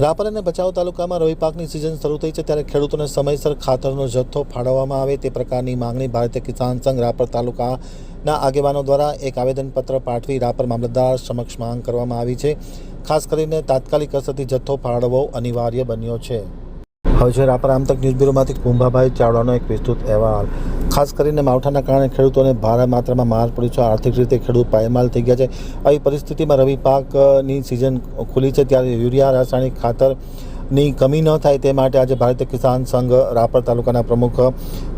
રાપર અને ભચાઉ તાલુકામાં રવિ પાકની સિઝન શરૂ થઈ છે ત્યારે ખેડૂતોને સમયસર ખાતરનો જથ્થો ફાળવવામાં આવે તે પ્રકારની માંગણી ભારતીય કિસાન સંઘ રાપર તાલુકાના આગેવાનો દ્વારા એક આવેદનપત્ર પાઠવી રાપર મામલતદાર સમક્ષ માંગ કરવામાં આવી છે. ખાસ કરીને તાત્કાલિક અસરથી જથ્થો ફાળવવો અનિવાર્ય બન્યો છે. હવે છે રાપર આમતક ન્યૂઝ બ્યુરોમાંથી કુંભાભાઈ ચાવડાનો એક વિસ્તૃત અહેવાલ. ખાસ કરીને માવઠાના કારણે ખેડૂતોને ભારે માત્રામાં માર પડ્યો છે. આર્થિક રીતે ખેડૂત પાયમાલ થઈ ગયા છે. આવી પરિસ્થિતિમાં રવિ પાકની સિઝન ખુલી છે ત્યારે યુરિયા, રાસાયણિક ખાતરની કમી ન થાય તે માટે આજે ભારતીય કિસાન સંઘ રાપર તાલુકાના પ્રમુખ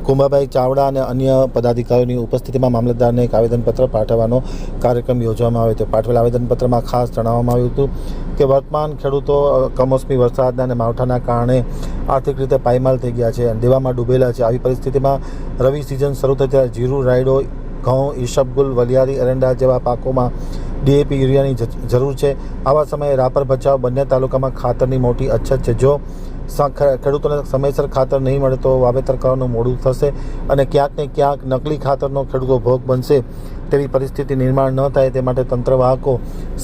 કુંભાભાઈ ચાવડા અને અન્ય પદાધિકારીઓની ઉપસ્થિતિમાં મામલતદારને એક આવેદનપત્ર પાઠવવાનો કાર્યક્રમ યોજવામાં આવ્યો હતો. પાઠવેલ આવેદનપત્રમાં ખાસ જણાવવામાં આવ્યું હતું કે વર્તમાન ખેડૂતો કમોસમી વરસાદના અને માવઠાના કારણે આર્થિક રીતે પાયમાલ થઈ ગયા છે અને દેવામાં ડૂબેલા છે. આવી પરિસ્થિતિમાં રવિ સિઝન શરૂ થઈ ત્યારે જીરું, રાયડો, ઘઉં ઈશબગુલ વલિયારી, એરંડા જેવા પાકોમાં ડીએપી યુરિયાની જરૂર છે. આવા સમયે રાપર ભચાઉ બંને તાલુકામાં ખાતરની મોટી અછત છે. જો ખેડૂતોને સમયસર ખાતર નહીં મળે તો વાવેતર કરવાનું મોડું થશે અને ક્યાંક ને ક્યાંક નકલી ખાતરનો ખેડૂતો ભોગ બનશે તેવી પરિસ્થિતિ નિર્માણ ન થાય તે માટે તંત્રવાહકો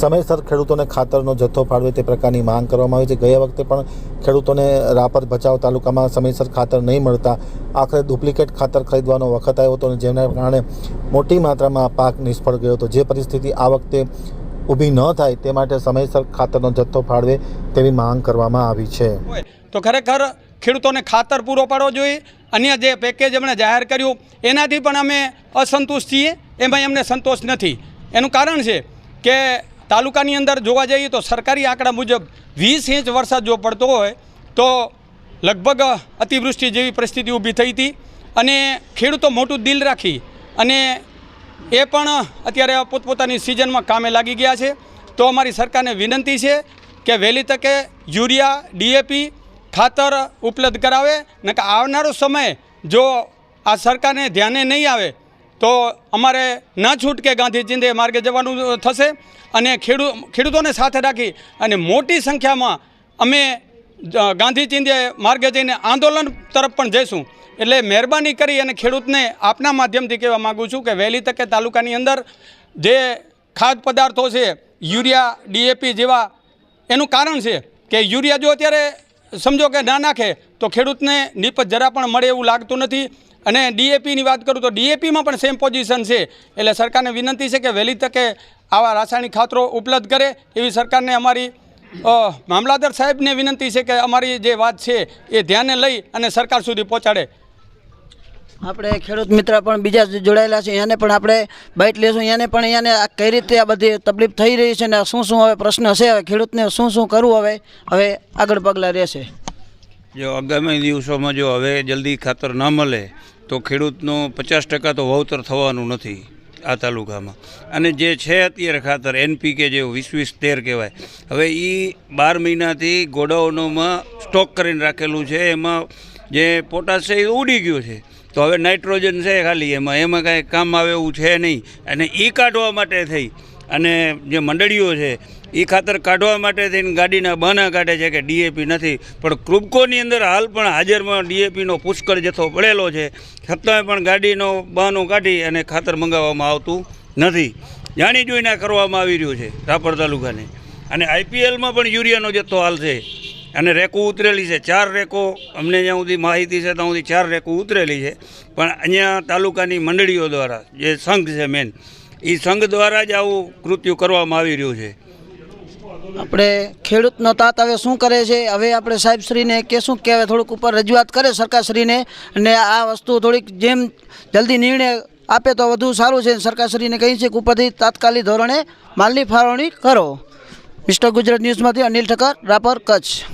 સમયસર ખેડૂતોને ખાતરનો જથ્થો ફાળવે તે પ્રકારની માંગ કરવામાં આવી છે. ગયા વખતે પણ ખેડૂતોને રાપર ભચાઉ તાલુકામાં સમયસર ખાતર નહીં મળતા આખરે ડુપ્લિકેટ ખાતર ખરીદવાનો વખત આવ્યો હતો અને જેના કારણે મોટી માત્રામાં પાક નિષ્ફળ ગયો હતો. જે પરિસ્થિતિ આ વખતે ઊભી ન થાય તે માટે સમયસર ખાતરનો જથ્થો ફાળવે તેવી માંગ કરવામાં આવી છે. તો ખરેખર ખેડૂતોને ખાતર પૂરો પાડવો જોઈએ. અન્ય જે પેકેજ એમણે જાહેર કર્યું, એનાથી પણ અમે અસંતુષ્ટ છીએ. એમાં એમને સંતોષ નથી. એનું કારણ છે કે તાલુકાની અંદર જોવા જઈએ તો સરકારી આંકડા મુજબ વીસ ઇંચ વરસાદ જો પડતો હોય, તો લગભગ અતિવૃષ્ટિ જેવી પરિસ્થિતિ ઊભી થઈ હતી. અને ખેડૂતો મોટું દિલ રાખી અને એ પણ અત્યારે પોતપોતાની સિઝનમાં કામે લાગી ગયા છે. તો અમારી સરકારને વિનંતી છે કે વહેલી તકે યુરિયા, ડીએપી ખાતર ઉપલબ્ધ કરાવે ને કે આવનારો સમય જો આ સરકારને ધ્યાને નહીં આવે, તો અમારે ન છૂટકે ગાંધી ચિંધે માર્ગે જવાનું થશે અને ખેડૂ, ખેડૂતોને સાથે રાખી અને મોટી સંખ્યામાં અમે ગાંધી ચિંધે માર્ગે જઈને આંદોલન તરફ પણ જઈશું. એટલે મહેરબાની કરી અને ખેડૂતને આપના માધ્યમથી કહેવા માગું છું કે વહેલી તકે તાલુકાની અંદર જે ખાદ્ય પદાર્થો છે, યુરિયા, ડીએપી જેવા, એનું કારણ છે કે યુરિયા જો અત્યારે સમજો કે ના નાખે, તો ખેડૂતને નીપજ જરા પણ મળે એવું લાગતું નથી. અને ડીએપીની વાત કરું તો ડીએપીમાં પણ સેમ પોઝિશન છે. એટલે સરકારને વિનંતી છે કે વહેલી તકે આવા રાસાયણિક ખાતરો ઉપલબ્ધ કરે. એવી સરકારને અમારી મામલાદાર સાહેબને વિનંતી છે કે અમારી જે વાત છે એ ધ્યાને લઈ અને સરકાર સુધી પહોંચાડે. આપણે ખેડૂત મિત્ર પણ બીજા જોડાયેલા છે એને પણ આપણે બાઇટ લેશું એને પણ એને કઈ રીતે આ બધી તકલીફ થઈ રહી છે ને શું શું હવે પ્રશ્ન છે, હવે ખેડૂતને શું શું કરવું હવે હવે આગળ પગલાં રહેશે. જો આગામી દિવસોમાં જો હવે જલ્દી ખાતર ન મળે, તો ખેડૂતનું પચાસ ટકા તો વાવતર થવાનું નથી આ તાલુકામાં. અને જે છે અત્યારે ખાતર, એનપીકે જે વીસ વીસ તેર કહેવાય, હવે એ બાર મહિનાથી ગોડાઉનોમાં સ્ટોક કરીને રાખેલું છે, એમાં જે પોટાશ છે એ ઉડી ગયું છે. તો હવે નાઇટ્રોજન છે ખાલી એમાં. એમાં કાંઈ કામ આવે એવું છે નહીં. અને એ કાઢવા માટે થઈ. અને જે મંડળીઓ છે એ ખાતર કાઢવા માટે થઈને ગાડીના બહાના કાઢે છે કે ડીએપી નથી. પણ ક્રુબકોની અંદર હાલ પણ હાજરમાં ડીએપીનો પુષ્કળ જથ્થો પડેલો છે. છતાંય પણ ગાડીનો બહાનો કાઢી અને ખાતર મંગાવવામાં આવતું નથી. જાણી જોઈને કરવામાં આવી રહ્યું છે રાપર તાલુકાને. અને આઈપીએલમાં પણ યુરિયાનો જથ્થો હાલ છે. અને રેકો ઉતરેલી છે. ચાર રેકો અમને જ્યાં સુધી માહિતી છે ત્યાં સુધી ચાર રેકો ઉતરેલી છે. પણ અહીંયા તાલુકાની મંડળીઓ દ્વારા જે સંઘ છે મેન એ સંઘ દ્વારા જ આવું કૃત્યુ કરવામાં આવી રહ્યું છે. આપણે ખેડૂતનો તાત હવે શું કરે છે? હવે આપણે સાહેબશ્રીને કે કહેવાય થોડુંક ઉપર રજૂઆત કરે સરકારશ્રીને અને આ વસ્તુ થોડીક જેમ જલ્દી નિર્ણય આપે તો વધુ સારું છે. સરકારશ્રીને કહી છે કે ઉપરથી તાત્કાલિક ધોરણે માલની ફાળવણી કરો. મિસ્ટર ગુજરાત ન્યૂઝમાંથી અનિલ ઠક્કર, રાપર કચ્છ.